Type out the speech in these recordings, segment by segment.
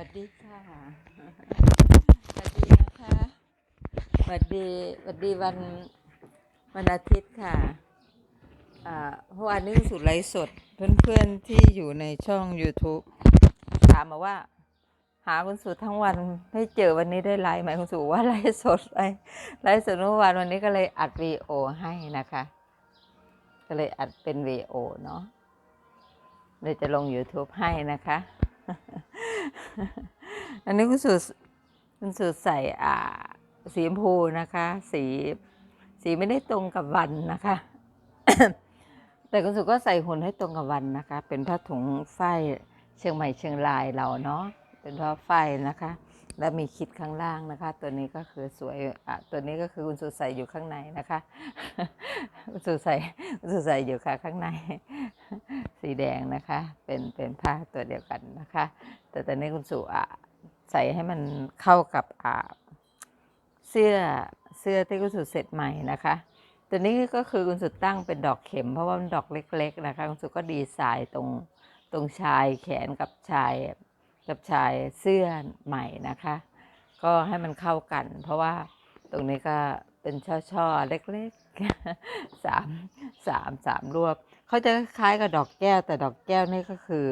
วัสดีค่ะสวัสดีนะคะสวัสดีสวัสดีวันวันอาทิตย์ค่ะอ่าเมื่อวานนี้สุดไลฟ์สด เพื่อนๆที่อยู่ในช่อง YouTube ถามมาว่า หาคุณสุทั้งวันไม่เจอวันนี้ได้ไลฟ์ไหมคุณสุว่าไลฟ์สดไลฟ์ไลฟ์สดเมื่อวานวันนี้ก็เลยอัดวีโอให้นะคะ ก็เลยอัดเป็นวีโอเนาะเดี๋ยวจะลง YouTube ให้นะคะ อันนี้คุณสูตรคุณสูตรใส่อ่าสีชมพูนะคะ สีสีไม่ได้ตรงกับวันนะคะ แต่คุณสุก็ใส่หุ่นให้ตรงกับวันนะคะ เป็นผ้าถุงฝ้ายเชียงใหม่เชียงรายเราเนาะเป็นผ้าฝ้ายนะคะ แล้วมีคิดข้างล่างนะคะ ตัวนี้ก็คือสวยอะตัวนี้ก็คือคุณสุใส่อยู่ข้างในนะคะคุณสุใส่คุณสุใส่อยู่ค่ะข้างใน สีแดงนะคะ เป็นเป็นผ้าตัวเดียวกันนะคะ แต่ตอนนี้คุณสุอะใส่ให้มันเข้ากับอ่าเสื้อเสื้อที่คุณสุเสร็จใหม่นะคะ ตัวนี้ก็คือคุณสุตั้งเป็นดอกเข็มเพราะว่ามันดอกเล็ก ๆ นะคะคุณสุก็ดีไซน์ตรงตรงชายแขนกับชาย กับชายเสื้อใหม่นะคะ ก็ให้มันเข้ากัน เพราะว่าตรงนี้ก็เป็นช่อๆ เล็กๆสามสามสามรวบเขาจะคล้ายกับดอกแก้ว แต่ดอกแก้วนี่ก็คือ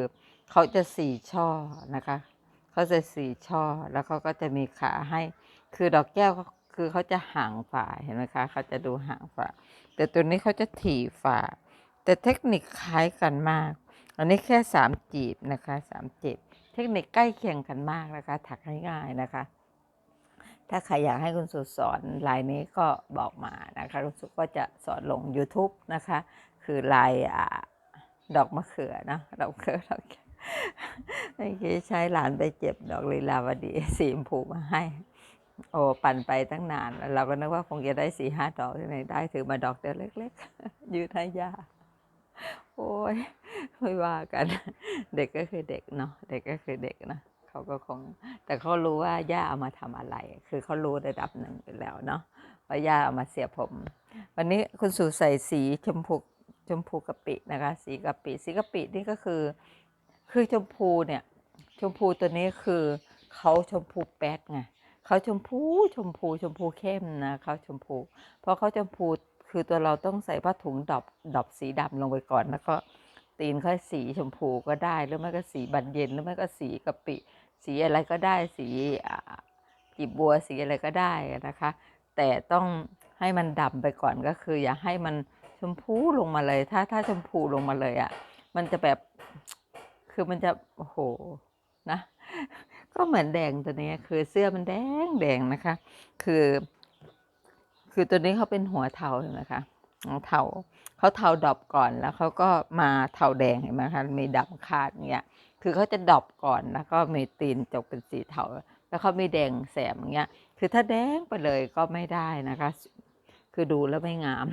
เขาจะสี่ช่อนะคะเขาจะสี่ช่อแล้วเขาก็จะมีขาให้ คือดอกแก้วคือเขาจะห่างฝ่าเห็นไหมคะเขาจะดูห่างฝ่าแต่ตัวนี้เขาจะถี่ฝ่าแต่เทคนิคคล้ายกันมาก อันนี้แค่สามจีบนะคะสามจีบ เทคนิคใกล้เคียงกันมากนะคะ ถักง่ายๆนะคะ ถ้าใครอยากให้คุณสุสอนลายนี้ก็บอกมานะคะคุณสุก็จะสอนลง YouTube นะคะ คือลายอดอกมะเขือนะดอกมะเขือดอกเมื่อกี้ใช้หลานไปเจ็บดอกลีลาวดีสีชมพูมาให้ โอ้ปั่นไปตั้งนาน เราก็นึกว่าคงจะได้สี่ห้าดอกที่ไหนได้ถือมาดอกเดียวเล็ก ๆ ยืดให้ยา โอ้ยไม่ว่ากัน เด็กก็คือเด็กเนาะเด็กก็คือเด็กนะเขาก็คง แต่เขารู้ว่าย่าเอามาทำอะไร คือเขารู้ระดับหนึ่งอยู่แล้วเนาะว่าย่าเอามาเสียผม วันนี้คุณสู่ใส่สีชมพูชมพูกะปินะคะ สีกะปิสีกะปินี่ก็คือ คือชมพูเนี่ย ชมพูตัวนี้คือเขาชมพูแป๊ดไงเขาชมพูชมพูชมพูเข้มนะเขาชมพูเพราะเขาชมพู คือตัวเราต้องใส่ผ้าถุงดอกดอกสีดำลงไปก่อน แล้วก็ตีนค่อยสีชมพูก็ได้ หรือไม่ก็สีบันเย็น หรือไม่ก็สีกะปิ สีอะไรก็ได้ สีอ่ากีบบัว สีอะไรก็ได้นะคะ แต่ต้องให้มันดำไปก่อนก็คือ อย่าให้มันชมพูลงมาเลย ถ้าถ้าชมพูลงมาเลยอะ่ะ มันจะแบบ คือมันจะ โอ้โห นะ ก็เหมือนแดงตัวนี้ คือเสื้อมันแดงแดงนะคะ คือ คือตัวนี้เขาเป็นหัวเทาเห็นไหมคะหัวเทาเขาเทาดอบก่อนแล้วเขาก็มาเทาแดงเห็นไหมคะมีดำคาดเงี้ยคือเขาจะดอบก่อนแล้วก็มีตีนจกเป็นสีเทาแล้วเขามีแดงแสมอย่างเงี้ย คือถ้าแดงไปเลยก็ไม่ได้นะคะ คือดูแล้วไม่งาม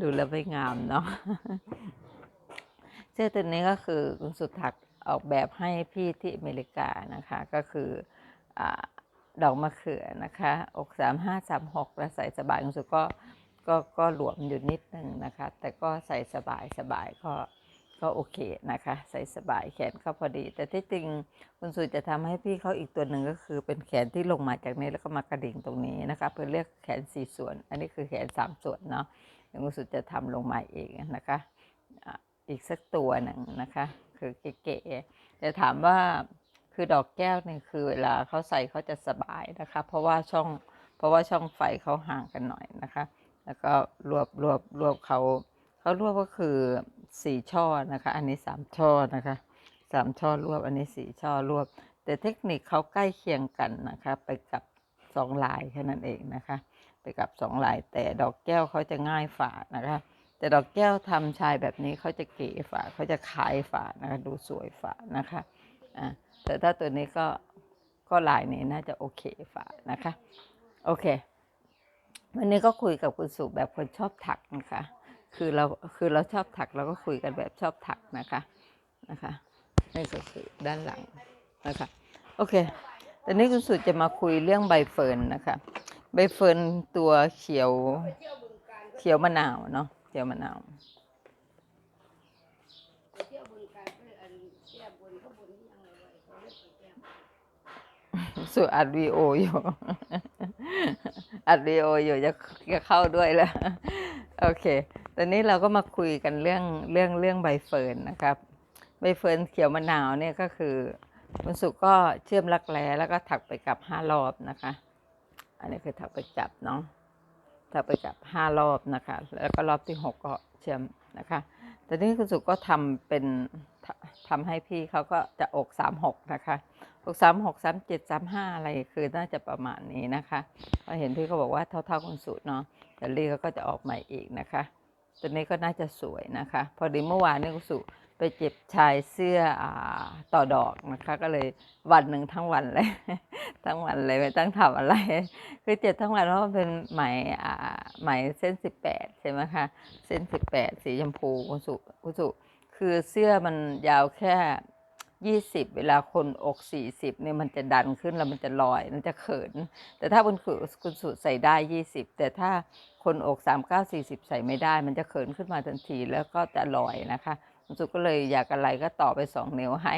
ดูแล้วไม่งามเนาะเสื้อตัวนี้ก็คือคุณสุดถักออกแบบให้พี่ที่อเมริกานะคะ ก็คืออา ดอกมะเขือนะคะ อกสามห้าสามหกแล้วใส่สบายคุณสุก็ก็ก็หลวมอยู่นิดนึงนะคะ แต่ก็ใส่สบายสบายก็ก็โอเคนะคะ ใส่สบายแขนก็พอดี แต่ที่จริงคุณสุจะทำให้พี่เขาอีกตัวหนึ่งก็คือเป็นแขนที่ลงมาจากนี้แล้วก็มากระดิ่งตรงนี้นะคะเพื่อเรียกแขนสี่ส่วน อันนี้คือแขนสามส่วนเนาะคุณสุจะทำลงมาเองนะคะอะอีกสักตัวหนึ่งนะคะ คือเก๋ๆแต่ถามว่า คือดอกแก้วเนี่ยคือเวลาเขาใส่เขาจะสบายนะคะ เพราะว่าช่องเพราะว่าช่องไฟเขาห่างกันหน่อยนะคะ แล้วก็รวบรวบรวบเขาเขารวบก็คือสี่ช่อนะคะ อันนี้สามช่อนะคะสามช่อรวบอันนี้สี่ช่อรวบ แต่เทคนิคเขาใกล้เคียงกันนะคะ ไปกับสองลายแค่นั้นเองนะคะ ไปกับสองลายแต่ดอกแก้วเขาจะง่ายฝ่านะคะ แต่ดอกแก้วทำชายแบบนี้เขาจะเก๋ฝาเขาจะขายฝานะคะดูสวยฝานะคะ แต่ถ้าตัวนี้ก็ก็ลายนี้น่าจะโอเคฝานะคะ โอเค วันนี้ก็คุยกับคุณสุแบบคนชอบถักนะคะ คือเราคือเราชอบถักเราก็คุยกันแบบชอบถักนะคะนะคะนี่ก็คือด้านหลังนะคะ โอเคตอนนี้คุณสุจะมาคุยเรื่องใบเฟิร์นนะคะ ใบเฟิร์นตัวเขียวเขียวมะนาวเนาะเขียวมะนาว ไปเที่ยวบึงการเพื่ออันเที่ยวบนเขาบนที่ยังไงไว้เขาเรียกไป สุอัดวีโออยู่ อัดวีโออยู่จะจะเข้าด้วยแล้ว โอเค ตอนนี้เราก็มาคุยกันเรื่องเรื่องเรื่องใบเฟิร์นนะครับ ใบเฟิร์นเขียวมะนาวเนี่ยก็คือคุณสุก็เชื่อมรักแร้แล้วก็ถักไปกลับห้ารอบนะคะ อันนี้คือถักไปกลับเนาะถักไปกับห้ารอบนะคะ แล้วก็รอบที่หกก็เชื่อมนะคะแต่นี้คุณสุก็ทำเป็น ทำให้พี่เขาก็จะอกสามหกนะคะอกสามหกสามเจ็ดสามห้าอะไรคือน่าจะประมาณนี้นะคะเพราเห็นพี่เขาบอกว่าเท่าๆคุณสุเนาะแต่ลี่เขาก็จะออกใหม่อีกนะคะตัวนี้ก็น่าจะสวยนะคะ พอดีเมื่อวานนี้คุณสุไปเจ็บชายเสื้ออต่อดอกนะคะ ก็เลยวันหนึ่งทั้งวันเลย ทั้งวันเลยไม่ต้องทำอะไร คือเจ็บทั้งวันเพราะว่าเป็นไหมไหมเส้นสิบแปดใช่ไหมคะเส้นสิบแปดสีชมพูคุณสุคุณสุ คือเสื้อมันยาวแค่ยี่สิบเวลาคนอกสี่สิบเนี่ยมันจะดันขึ้นแล้วมันจะลอยมันจะเขิน แต่ถ้าคุณสุคุณสุใส่ได้ยี่สิบแต่ถ้าคนอกสามเก้าสี่สิบใส่ไม่ได้ มันจะเขินขึ้นมาทันทีแล้วก็จะลอยนะคะคุณสุก็เลยอยากอะไรก็ต่อไปสองนิ้วให้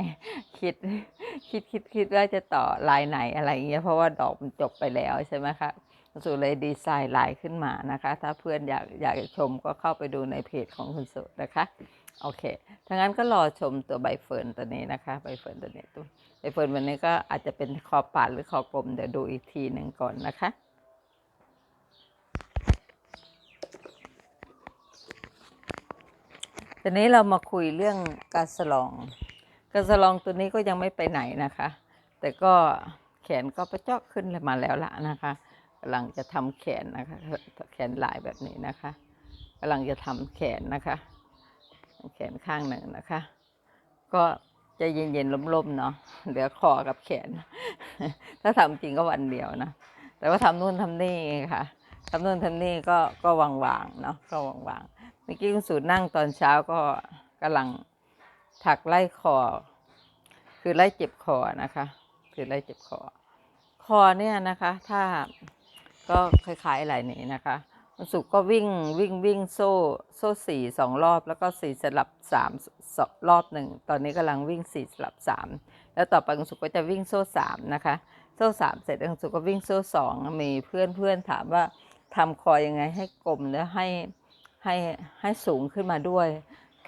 คิดคิดคิดคิดว่าจะต่อลายไหนอะไรเงี้ยเพราะว่าดอกมันจบไปแล้วใช่ไหมคะ สุเลยดีไซน์ลายขึ้นมานะคะ ถ้าเพื่อนอยากอยากชมก็เข้าไปดูในเพจของคุณสุนะคะโอเคถ้างั้นก็รอชมตัวใบเฟิร์นตัวนี้นะคะ ใบเฟิร์นตัวนี้ตัวใบเฟิร์นวันนี้ก็อาจจะเป็นคอปาดหรือคอกลมเดี๋ยวดูอีกทีหนึ่งก่อนนะคะทีนี้เรามาคุยเรื่องกาสลอง กาสลองตัวนี้ก็ยังไม่ไปไหนนะคะ แต่ก็แขนก็ประจอกขึ้นมาแล้วละนะคะ กำลังจะทำแขนนะคะ แขนลายแบบนี้นะคะกำลังจะทำแขนนะคะ แขนข้างหนึ่งนะคะ ก็จะเย็นๆล่มๆเนาะเหลือคอกับแขน ถ้าทำจริงก็วันเดียวนะ แต่ว่าทำนู่นทำนี่ค่ะทำนู่นทำนี่ก็ก็วางๆเนาะก็วางๆเมื่อกี้คุณสูตรนั่งตอนเช้าก็กำลังถักไล่คอ คือไล่เจ็บคอนะคะ คือไล่เจ็บคอ คอเนี่ยนะคะ ถ้า ก็คล้ายๆอะไรนี้นะคะวันศุกร์ก็วิ่งวิ่งวิ่งโซ่โซ่สี่สองรอบ แล้วก็สี่สลับสามรอบหนึ่งตอนนี้กำลังวิ่งสี่สลับสามแล้วต่อไปวันศุกร์ก็จะวิ่งโซ่สามนะคะโซ่สามเสร็จวันศุกร์ก็วิ่งโซ่สองมีเพื่อนเพื่อนถามว่าทำคอยังไงให้กลมและให้ให้ให้สูงขึ้นมาด้วย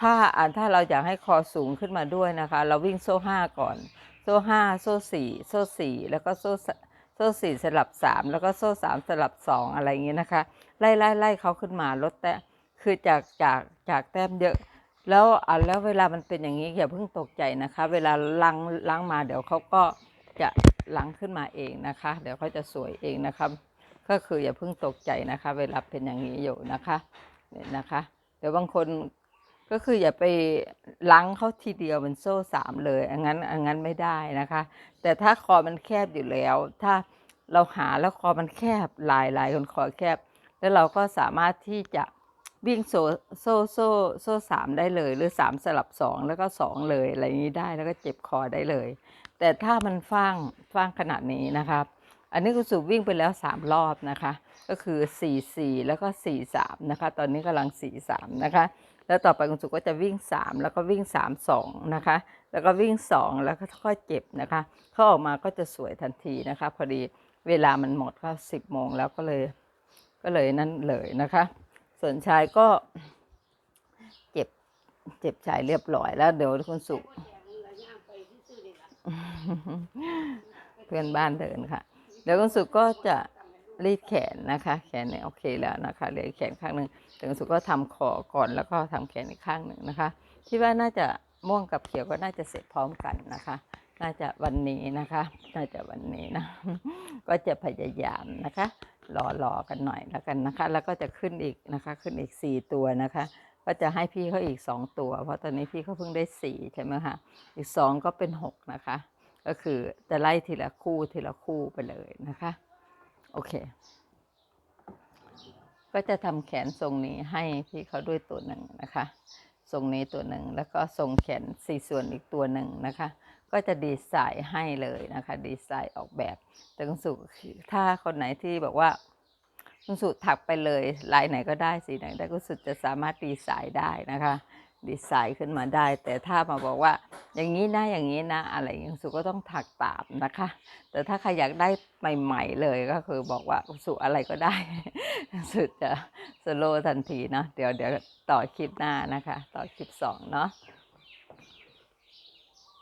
ถ้าอ่าถ้าเราอยากให้คอสูงขึ้นมาด้วยนะคะ เราวิ่งโซ่ห้าก่อน โซ่ห้าโซ่สี่โซ่สี่แล้วก็โซ่ โซ่สี่สลับสามแล้วก็โซ่สามสลับสองอะไรอย่างเงี้ยนะคะ ไล่ไล่ไล่เขาขึ้นมาลดแต้มคือจากจากจากแต้มเยอะ แล้วอะแล้วเวลามันเป็นอย่างนี้อย่าเพิ่งตกใจนะคะ เวลาล้างล้างมาเดี๋ยวเขาก็จะล้างขึ้นมาเองนะคะ เดี๋ยวเขาจะสวยเองนะครับก็คืออย่าเพิ่งตกใจนะคะ เวลาเป็นอย่างนี้อยู่นะคะเนี่ยนะคะเดี๋ยวบางคน ก็คืออย่าไปล้างเขาทีเดียวเป็นโซ่สามเลยอันนั้นอันนั้นไม่ได้นะคะ แต่ถ้าคอมันแคบอยู่แล้ว ถ้าเราหาแล้วคอมันแคบลายลายคนคอแคบ แล้วเราก็สามารถที่จะวิ่งโซโซ่โซ่โซ่สามได้เลย หรือสามสลับสองแล้วก็สองเลยอะไรอย่างนี้ได้แล้วก็เจ็บคอได้เลย แต่ถ้ามันฟ้างฟ้างขนาดนี้นะครับ อันนี้คุณสุวิ่งไปแล้วสามรอบนะคะ ก็คือสี่สี่แล้วก็สี่สามนะคะ ตอนนี้กำลังสี่สามนะคะ แล้วต่อไปคุณสุก็จะวิ่งสามแล้วก็วิ่งสามสองนะคะ แล้วก็วิ่งสองแล้วก็ค่อยเจ็บนะคะ เขาออกมาก็จะสวยทันทีนะคะ พอดีเวลามันหมดก็สิบโมงแล้วก็เลย ก็เลยนั่นเลยนะคะ ส่วนชายก็เจ็บ เจ็บชายเรียบร้อยแล้วเดี๋ยวคุณสุเพื่อนบ้านเดินค่ะ เดี๋ยวคุณสุก็จะ รีดแขนนะคะ แขนเนี่ยโอเคแล้วนะคะเหลือแขนข้างหนึ่งเดี๋ยวคุณสุก็ทำคอก่อนแล้วก็ทำแขนอีกข้างหนึ่งนะคะ คิดว่าน่าจะม่วงกับเขียวก็น่าจะเสร็จพร้อมกันนะคะ น่าจะวันนี้นะคะ น่าจะวันนี้นะ ก็จะพยายามนะคะรอรอกันหน่อยแล้วกันนะคะ แล้วก็จะขึ้นอีกนะคะ ขึ้นอีกสี่ตัวนะคะ ก็จะให้พี่เขาอีกสองตัว เพราะตอนนี้พี่เขาเพิ่งได้สี่ใช่ไหมคะ อีกสองก็เป็นหกนะคะ ก็คือจะไล่ทีละคู่ทีละคู่ไปเลยนะคะ โอเค ก็จะทำแขนทรงนี้ให้พี่เขาด้วยตัวหนึ่งนะคะทรงนี้ตัวหนึ่งแล้วก็ทรงแขนสี่ส่วนอีกตัวหนึ่งนะคะ ก็จะดีไซน์ให้เลยนะคะ ดีไซน์ออกแบบแต่คุณสุถ้าคนไหนที่บอกว่าคุณสุถักไปเลยลายไหนก็ได้สีไหนได้คุณสุจะสามารถดีไซน์ได้นะคะ ดีไซน์ขึ้นมาได้ แต่ถ้ามาบอกว่า อย่างนี้นะอย่างนี้นะ อะไรอย่างสุก็ต้องถักตามนะคะ แต่ถ้าใครอยากได้ใหม่ ๆ เลยก็คือบอกว่าสุอะไรก็ได้ สุดจะสโลทันทีเนาะเดี๋ยวเดี๋ยวต่อคลิปหน้านะคะ ต่อคลิปสองเนาะ